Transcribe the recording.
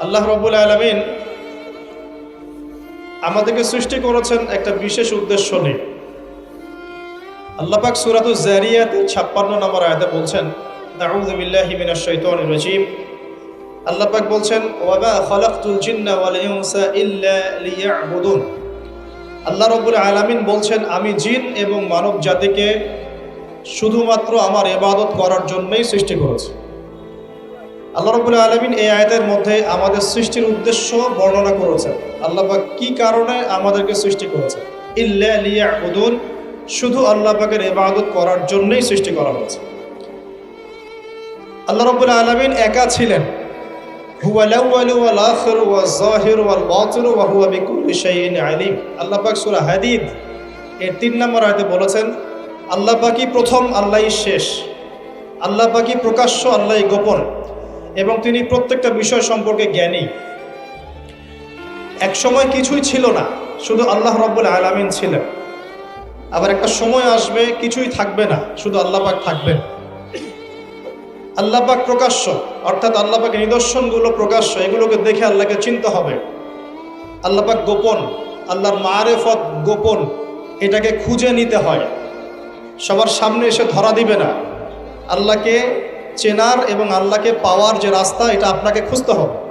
আল্লাহ রবুল আলমিন আমাদেরকে সৃষ্টি করেছেন একটা বিশেষ উদ্দেশ্য নিয়ে। আল্লাপাক সুরাত জারিয়াতে ছাপ্পান্ন নম্বর আয়াতে বলছেন আউযু বিল্লাহি মিনাশ শাইতানির রাজিম। আল্লাপাক বলছেন, ওয়ামা খালাকতুল জিন্না ওয়াল ইনসা ইল্লা লিয়াবুদুন। আল্লাহ রব্বুল আলামিন বলছেন, আমি জিন এবং মানব জাতিকে শুধুমাত্র আমার ইবাদত করার জন্যই সৃষ্টি করেছি। আল্লাহ রবুল আলমিন এই আয়াতের মধ্যে আমাদের সৃষ্টির উদ্দেশ্য বর্ণনা করেছেন। আল্লাহবাক কি কারণে আমাদেরকে সৃষ্টি করেছেন? ইল্লা শুধু আল্লাহ পাকের ইবাদত করার জন্যই সৃষ্টি করা হয়েছে। আল্লাহ রবুল আলমিন একা ছিলেন। আল্লাহ হাদিদ এর তিন নম্বর আয়াতে বলেছেন, আল্লাহ প্রথম, আল্লাহই শেষ। আল্লাহ প্রকাশ্য, আল্লাহই গোপন। এবং তিনি প্রত্যেকটা বিষয় সম্পর্কে জ্ঞানী। এক সময় কিছুই ছিল না, শুধু আল্লাহ রব্বুল আলামিন ছিলেন। আবার একটা সময় আসবে, কিছুই থাকবে না, শুধু আল্লাহ পাক থাকবেন। আল্লাহ পাক প্রকাশ্য, অর্থাৎ আল্লাহ পাকের নিদর্শনগুলো প্রকাশ্য, এগুলোকে দেখে আল্লাহকে চিনতে হবে। আল্লাহ পাক গোপন, আল্লাহর মারেফত গোপন, এটাকে খুঁজে নিতে হয়। সবার সামনে এসে ধরা দিবে না। আল্লাহকে চেনার এবং আল্লাহকে পাওয়ার যে রাস্তা এটা আপনাকে খুঁজতে হবে।